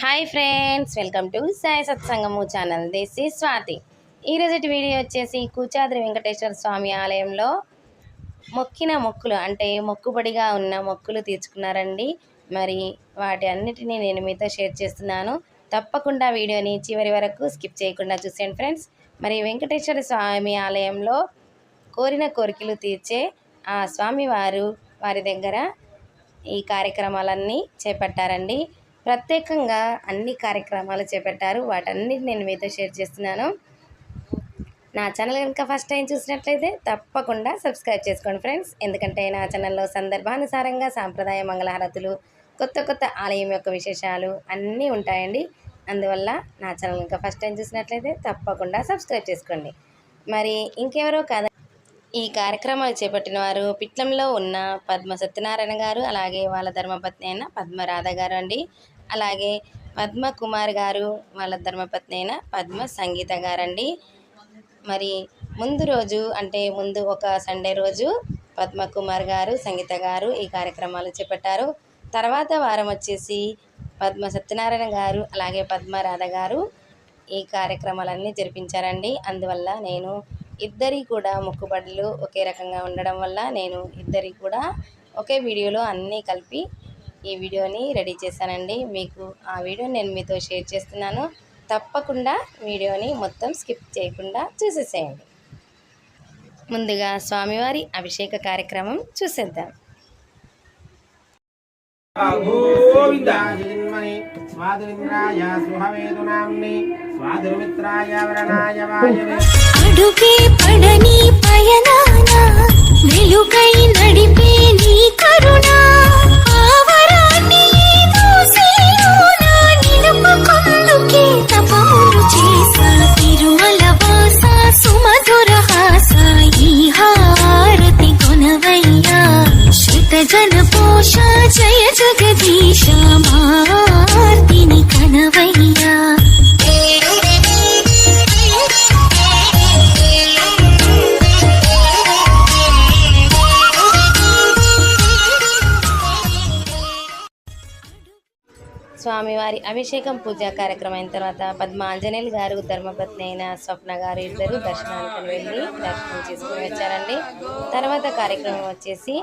Hi friends welcome to Sai సత్సంగము channel. This is Swathi. ఈరోజు video వచ్చేసి కూచాద్రి వెంకటేశ్వర స్వామి ఆలయంలో మొక్కిన మొక్కులు అంటే మొక్కుబడిగా ఉన్న మొక్కులు తీర్చుకున్నారండి. మరి వాటి అన్నిటినీ నేను మీతో షేర్ చేస్తున్నాను. తప్పకుండా వీడియోని చివరి వరకు స్కిప్ చేయకుండా చూసేయండి ఫ్రెండ్స్. మరి వెంకటేశ్వర స్వామి ఆలయంలో కోరిన కోరికలు తీర్చే ఆ స్వామివారు వారి దగ్గర ఈ కార్యక్రమాలన్నీ చేపట్టారండి. ప్రత్యేకంగా అన్ని కార్యక్రమాలు చేపట్టారు. వాటన్నిటి నేను మీతో షేర్ చేస్తున్నాను. నా ఛానల్ కనుక ఫస్ట్ టైం చూసినట్లయితే తప్పకుండా సబ్స్క్రైబ్ చేసుకోండి ఫ్రెండ్స్. ఎందుకంటే నా ఛానల్లో సందర్భానుసారంగా సాంప్రదాయ మంగళహారతులు కొత్త కొత్త ఆలయం యొక్క విశేషాలు అన్నీ ఉంటాయండి. అందువల్ల నా ఛానల్ కనుక ఫస్ట్ టైం చూసినట్లయితే తప్పకుండా సబ్స్క్రైబ్ చేసుకోండి. మరి ఇంకెవరో కదా? ఈ కార్యక్రమాలు చేపట్టిన వారు పిట్లంలో ఉన్న పద్మ సత్యనారాయణ గారు అలాగే వాళ్ళ ధర్మపత్ని అయిన పద్మరాధ గారు అండి. అలాగే పద్మ కుమార్ గారు వాళ్ళ ధర్మపత్ని అయిన పద్మ సంగీత గారండి. మరి ముందు రోజు అంటే ముందు ఒక సండే రోజు పద్మ కుమార్ గారు సంగీత గారు ఈ కార్యక్రమాలు చేపట్టారు. తర్వాత వారం వచ్చేసి పద్మ సత్యనారాయణ గారు అలాగే పద్మరాధ గారు ఈ కార్యక్రమాలన్నీ జరిపించారండి. అందువల్ల నేను ఇద్దరి కూడా మొక్కుబడులు ఒకే రకంగా ఉండడం వల్ల నేను ఇద్దరి కూడా ఒకే వీడియోలో అన్నీ కలిపి ఈ వీడియోని రెడీ చేశానండి. మీకు ఆ వీడియో నేను మీతో షేర్ చేస్తున్నాను. తప్పకుండా వీడియోని మొత్తం స్కిప్ చేయకుండా చూసేసేయండి. ముందుగా స్వామివారి అభిషేక కార్యక్రమం చూసేద్దాం. స్వాదురింద్రాయ సుహవేదు నామ్ని అభిషేకం పూజా కార్యక్రమం అయిన తర్వాత పద్మ ఆంజనేయులు గారు ధర్మపత్ని అయిన స్వప్న గారు ఇద్దరు దర్శనానికి వెళ్ళి దర్శనం చేసుకుని వచ్చారండి. తర్వాత కార్యక్రమం వచ్చేసి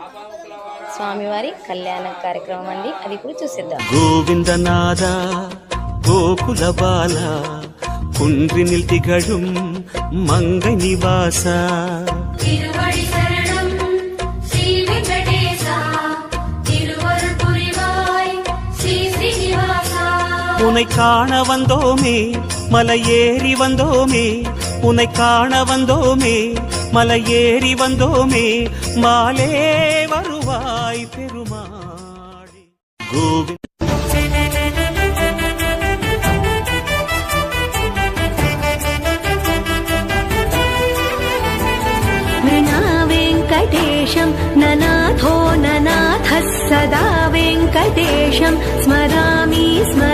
స్వామివారి కళ్యాణ కార్యక్రమం అండి. అది ఇప్పుడు చూసేద్దాం. గోవిందనాథ గోకుల బాల కుండ్రి నిల్తి గడు మంగ நிவாசா உனை காண வந்தோமே மலை ஏறி வந்தோமே உனை காண வந்தோமே மலை ஏறி வந்தோமே மாலே வருவாய் பெருமாடி கோவிந்த मृणा वेङ्कटेशं ननाथो ननाथः सदा वेङ्कटेशं स्मरामि स्मरामि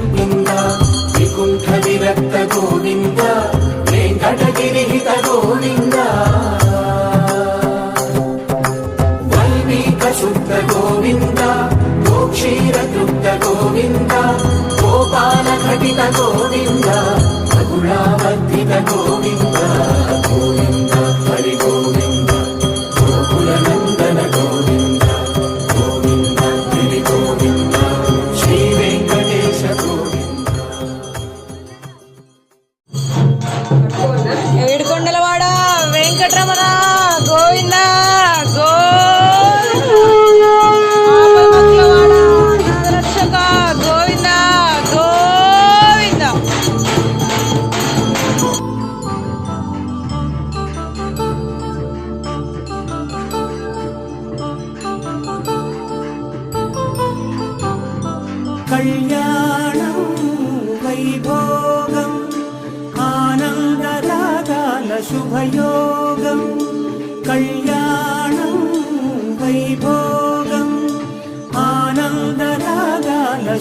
గోవింద? వైదిక శుద్ధ గోవింద? గోక్షీర తృప్త గోవింద? గోపాల ఘటిత గోవింద? రఘుణావర్ధిత గోవింద గోవింద?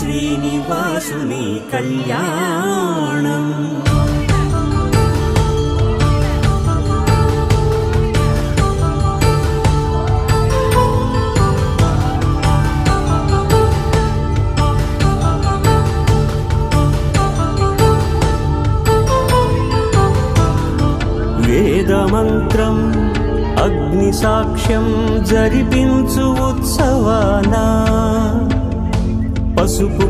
శ్రీనివాసుని కళ్యాణం.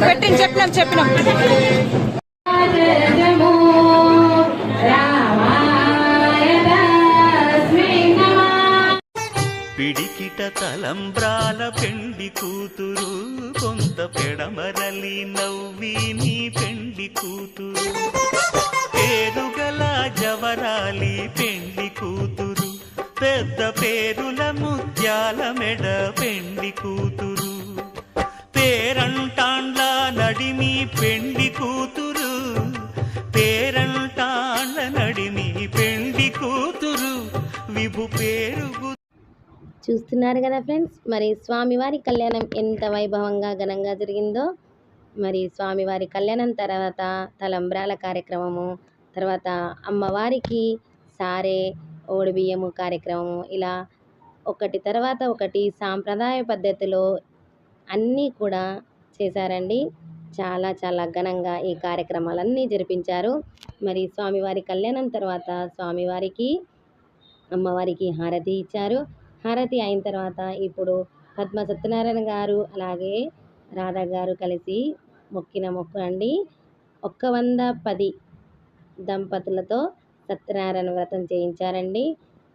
పెట్టిన చెప్పినాం చెప్పినాం పిడికిట తలంబ్రాల పెండి కూతురు కొంత పెడమరలి నవ్వి నీ పెండి కూతురు. పేరుగల జవరాలి పెండి కూతురు పెద్ద పేరుల ముత్యాల మెడ పెండి కూతురు. పేరంటాండ్ల నడిమి పెండి కూతురు. పేరంటాండ్ల నడిమి పెండి కూతురు. విభు పేరు చూస్తున్నారు కదా ఫ్రెండ్స్ మరి స్వామివారి కళ్యాణం ఎంత వైభవంగా ఘనంగా జరిగిందో. మరి స్వామివారి కళ్యాణం తర్వాత తలంబ్రాల కార్యక్రమము తర్వాత అమ్మవారికి సారే ఓడిబియ్యము కార్యక్రమము ఇలా ఒకటి తర్వాత ఒకటి సాంప్రదాయ పద్ధతిలో అన్నీ కూడా చేశారండి. చాలా చాలా ఘనంగా ఈ కార్యక్రమాలన్నీ జరిపించారు. మరి స్వామివారి కళ్యాణం తర్వాత స్వామివారికి అమ్మవారికి హారతి ఇచ్చారు. హారతి అయిన తర్వాత ఇప్పుడు పద్మ సత్యనారాయణ గారు అలాగే రాధా గారు కలిసి మొక్కిన మొక్కు అండి. ఒక్క వంద పది దంపతులతో సత్యనారాయణ వ్రతం చేయించారండి.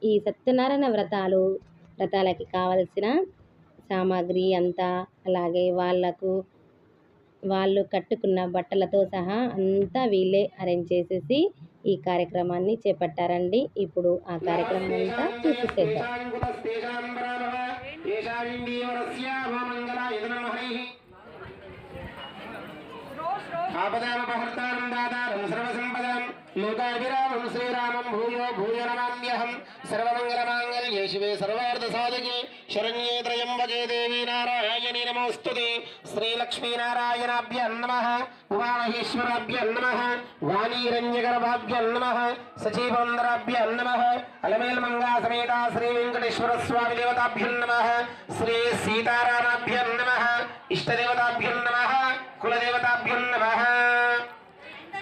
ఈ సత్యనారాయణ వ్రతాలు వ్రతాలకి కావలసిన సామాగ్రి అంతా అలాగే వాళ్ళకు వాళ్ళు కట్టుకున్న బట్టలతో సహా అంతా వీళ్ళే అరేంజ్ చేసేసి ఈ కార్యక్రమాన్ని చేపట్టారండి. ఇప్పుడు ఆ కార్యక్రమం అంతా చూసేద్దాం ఆపదామపహర్తారం లోకాభిరామం శ్రీరామం భూయో భూయ నమామ్యహం సర్వమంగళమాంగళ్యే శివే సర్వార్థ సాధకే శరణ్యే త్రయంబకే దేవీ నారాయణి నమోస్తుతే శ్రీలక్ష్మీనారాయణాభ్యం నమ ఉమామహేశ్వరాభ్యం నమ వాణీరంజగర్భాభ్య నమ సచీవందరాభ్యం నమ అలమేల్ మంగా సమేత శ్రీ వెంకటేశ్వర స్వామి దేవతాభ్యం నమ శ్రీ సీతారామాభ్యం నమ ఇష్టదేవతాభ్యం నమ కులదేవతాభ్యం నమ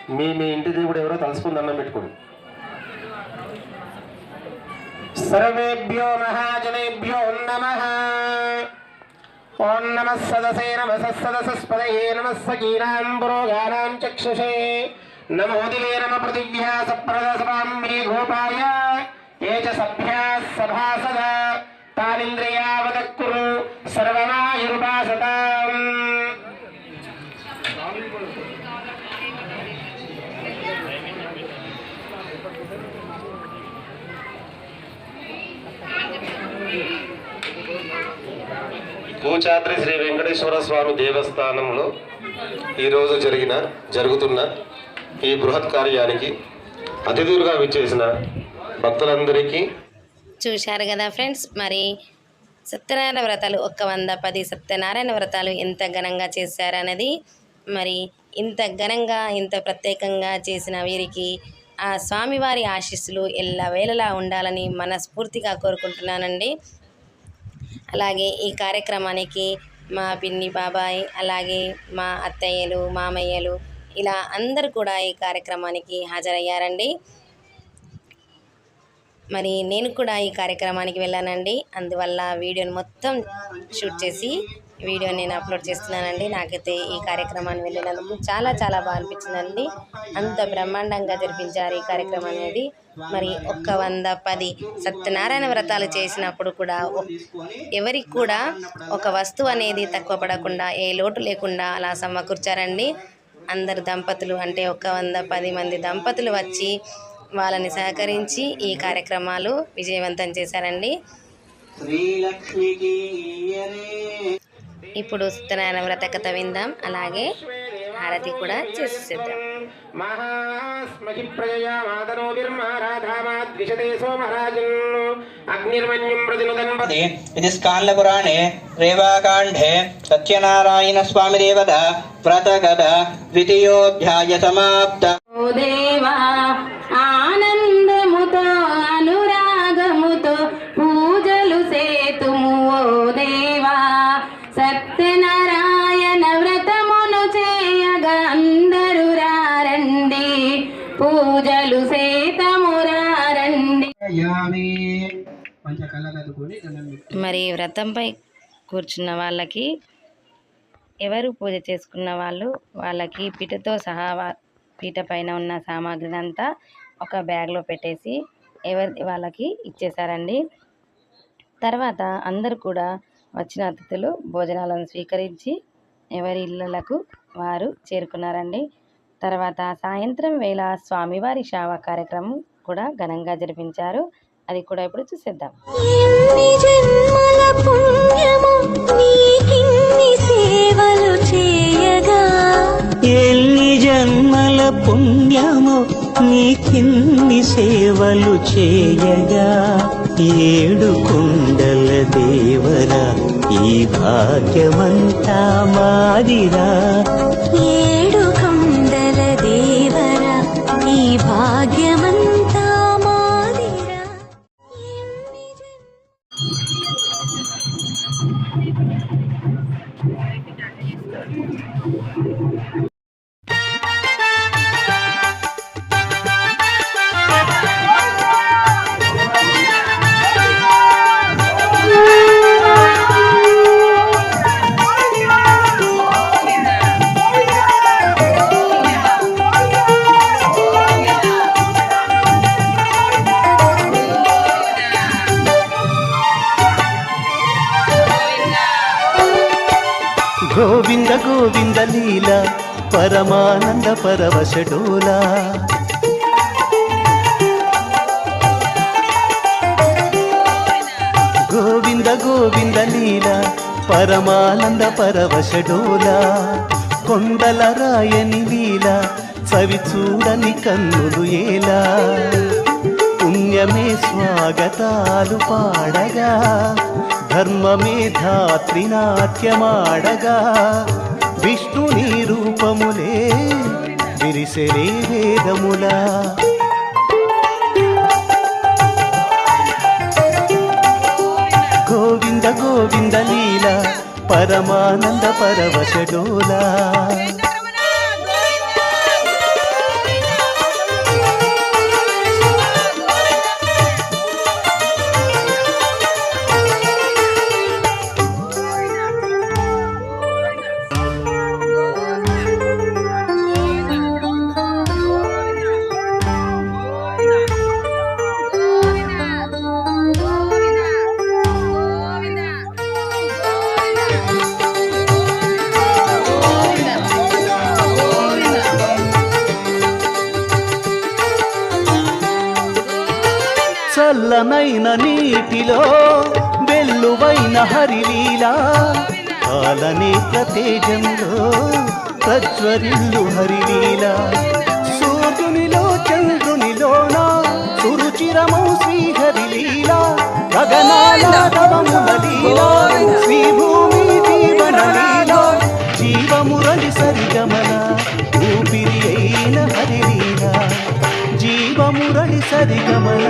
మీ మీ ఇంటి దేవుడు ఎవరో తలుసుకుని దండం పెట్టుకోండి సర్వేభ్యో మహాజనేభ్యో నమ ఓం నమ సదసే నమ సదసస్పదయే నమ సకీనాంబరోగానాం చక్షుషే. నమోదివే నమ పృథివ్యా సప్రదసపాం మే గోపాయ ఏ చ సభ్యా సభాసద తానింద్రియావదక్కురు సర్వమాయురుపాసతాం కూచాద్రి శ్రీ వెంకటేశ్వర స్వామి దేవస్థానంలో ఈరోజు జరిగిన జరుగుతున్న ఈ బృహత్ కార్యానికి అతిథులుగా విచ్చేసిన భక్తులందరికీ చూశారు కదా ఫ్రెండ్స్ మరి సత్యనారాయణ వ్రతాలు ఒక్క వంద పది సత్యనారాయణ వ్రతాలు ఎంత ఘనంగా చేశారన్నది మరి ఇంత ఘనంగా ఇంత ప్రత్యేకంగా చేసిన వీరికి ఆ స్వామివారి ఆశీస్సులు ఎల్లవేళలా ఉండాలని మనస్ఫూర్తిగా కోరుకుంటున్నానండి. అలాగే ఈ కార్యక్రమానికి మా పిన్ని బాబాయ్ అలాగే మా అత్తయ్యలు మామయ్యలు ఇలా అందరు కూడా ఈ కార్యక్రమానికి హాజరయ్యారండి. మరి నేను కూడా ఈ కార్యక్రమానికి వెళ్ళానండి. అందువల్ల వీడియోని మొత్తం షూట్ చేసి వీడియో నేను అప్లోడ్ చేస్తున్నానండి. నాకైతే ఈ కార్యక్రమాన్ని వెళ్ళినందుకు చాలా చాలా బాగా అనిపించిందండి. అంత బ్రహ్మాండంగా జరిపించారు ఈ కార్యక్రమం అనేది. మరి ఒక్క వంద పది సత్యనారాయణ వ్రతాలు చేసినప్పుడు కూడా ఎవరికి కూడా ఒక వస్తువు అనేది తక్కువ పడకుండా ఏ లోటు లేకుండా అలా సమకూర్చారండి. అందరు దంపతులు అంటే ఒక వంద పది మంది దంపతులు వచ్చి వాళ్ళని సహకరించి ఈ కార్యక్రమాలు విజయవంతం చేశారండి. ఇప్పుడు సత్యనారాయణ వ్రత కథ విందాం. అలాగే హారతి కూడా చేసేద్దాం. మహాస్మహి ప్రజయా మాతనోభిర్మారాధామాద్విషతే సోమరాజన్. అగ్నిర్మన్యం ప్రతినుదన్వతే ఇది స్కాందపురాణే రేవాకాండే సత్యనారాయణస్వామిదేవత వ్రతకథ ద్వితీయోధ్యాయ సమాప్త. ఓ దేవా ఆనందముతో మరి వ్రతంపై కూర్చున్న వాళ్ళకి ఎవరు పూజ చేసుకున్న వాళ్ళు వాళ్ళకి పీటతో సహా పీట పైన ఉన్న సామాగ్రిని అంతా ఒక బ్యాగ్లో పెట్టేసి ఎవరి వాళ్ళకి ఇచ్చేసారండి తర్వాత అందరు కూడా వచ్చిన అతిథులు భోజనాలను స్వీకరించి ఎవరి ఇళ్ళలకు వారు చేరుకున్నారండి. తర్వాత సాయంత్రం వేళ స్వామివారి సేవ కార్యక్రమం కూడా ఘనంగా జరిపించారు. అది కూడా ఇప్పుడు చూసేద్దాం. ఎన్ని జన్మల పుణ్యము నీకిన్ని సేవలు చేయగా. ఎన్ని జన్మల పుణ్యము నీకిన్ని సేవలు చేయగా. ఏడు కుండల దేవరా ఈ భాగ్యమంతా మాదిరా. గోవింద లీల పరమానంద పరవశ గోవింద గోవింద లీల పరమానంద పరవశ కొండల రాయని లీల చవి చూడని కన్నులు ఏలా. పుణ్యమే స్వాగతాలు పాడగా ధర్మమే ధాత్రినాట్యమాడగా విష్ణుని రూపములే విరిసెలే వేదములా. గోవింద గోవింద లీల పరమానంద పరవశ నీటిలో వెల్లువైన హరిలీలా కాలనేత్ర తేజంలో ప్రజ్వరిల్లు హరిలీలా. సూర్యునిలో చంద్రునిలోన సురుచిరము శ్రీహరిలీలా. గగనాల రవముల శ్రీభూమి జీవన లీలా జీవమురళి సరిగమన జీవమురళి సరిగమన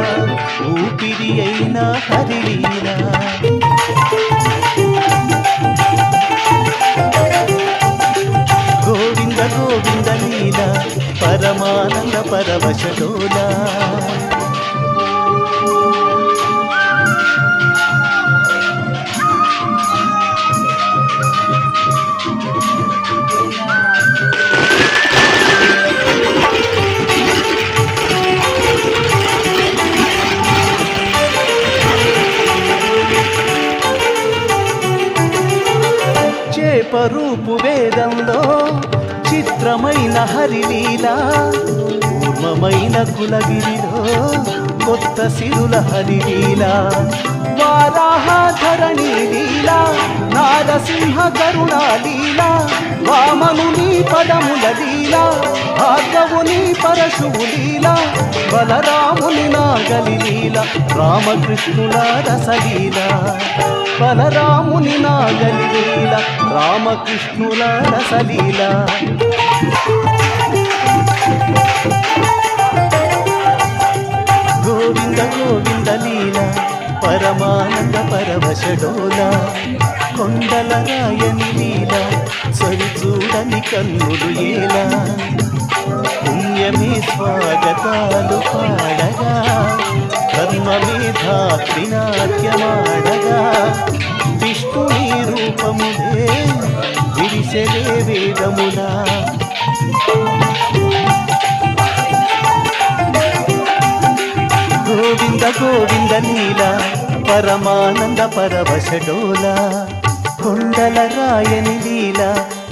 ఊపిరి అయిన హరిలీలా గోవింద గోవింద లీల పరమానంద పరవశలోలా చేపరూపు వేదంలో చిత్రమైన హరిలీల పూర్వమైన కులగిరిలో కొత్త సిరుల హరిలీల వారాహాధరణి లీల నారసింహ కరుణాలీల వామనుని పదముల లీల భాగవుని పరశువు లీల బలరాముని నాగలి లీల రామకృష్ణుల రసలీల. బలరాముని నాగలీల రామకృష్ణుల రసలీల. గోవింద గోవింద లీల పరమానంద పరవశడోల. కొండల రాయని లీల సరిచూడని కన్నులు ఏలా. పుణ్యమే స్వాగతాలు పాడగా. ధర్మ ధాత్రి నాట్యమాడగా విష్ణుని రూపముదే విరిసెలే వేదమునా గోవింద గోవింద నీల పరమానంద పరవశడోల కొండల రాయని లీల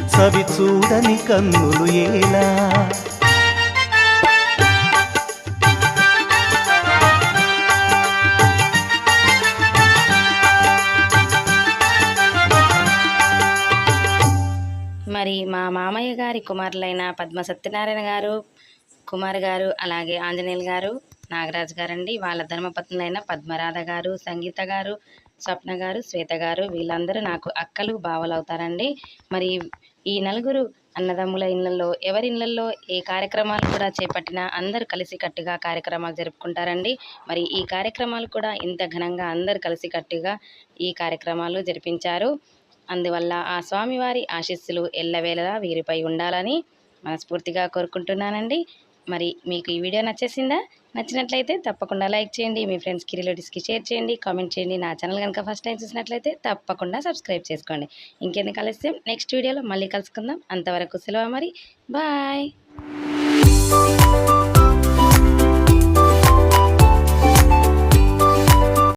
సవి చూడని కన్నులు ఏలా. మామయ్య గారి కుమారులైన పద్మ సత్యనారాయణ గారు కుమార్ గారు అలాగే ఆంజనేయులు గారు నాగరాజు గారండి. వాళ్ళ ధర్మపత్నులైన పద్మరాధ గారు సంగీత గారు స్వప్న గారు శ్వేత గారు వీళ్ళందరూ నాకు అక్కలు బావలు అవుతారండి మరి ఈ నలుగురు అన్నదమ్ముల ఇళ్ళల్లో ఎవరి ఇళ్ళల్లో ఏ కార్యక్రమాలు కూడా చేపట్టినా అందరూ కలిసికట్టుగా కార్యక్రమాలు జరుపుకుంటారండి. మరి ఈ కార్యక్రమాలు కూడా ఇంత ఘనంగా అందరు కలిసికట్టుగా ఈ కార్యక్రమాలు జరిపించారు. అందువల్ల ఆ స్వామివారి ఆశీస్సులు ఎల్లవేళలా వీరిపై ఉండాలని మనస్ఫూర్తిగా కోరుకుంటున్నానండి. మరి మీకు ఈ వీడియో నచ్చేసిందా? నచ్చినట్లయితే తప్పకుండా లైక్ చేయండి మీ ఫ్రెండ్స్కి రిలేటివ్స్కి షేర్ చేయండి కామెంట్ చేయండి. నా ఛానల్ కనుక ఫస్ట్ టైం చూసినట్లయితే తప్పకుండా సబ్స్క్రైబ్ చేసుకోండి. ఇంకెందుకు కలిస్తే నెక్స్ట్ వీడియోలో మళ్ళీ కలుసుకుందాం. అంతవరకు సెలవు మరి. బాయ్.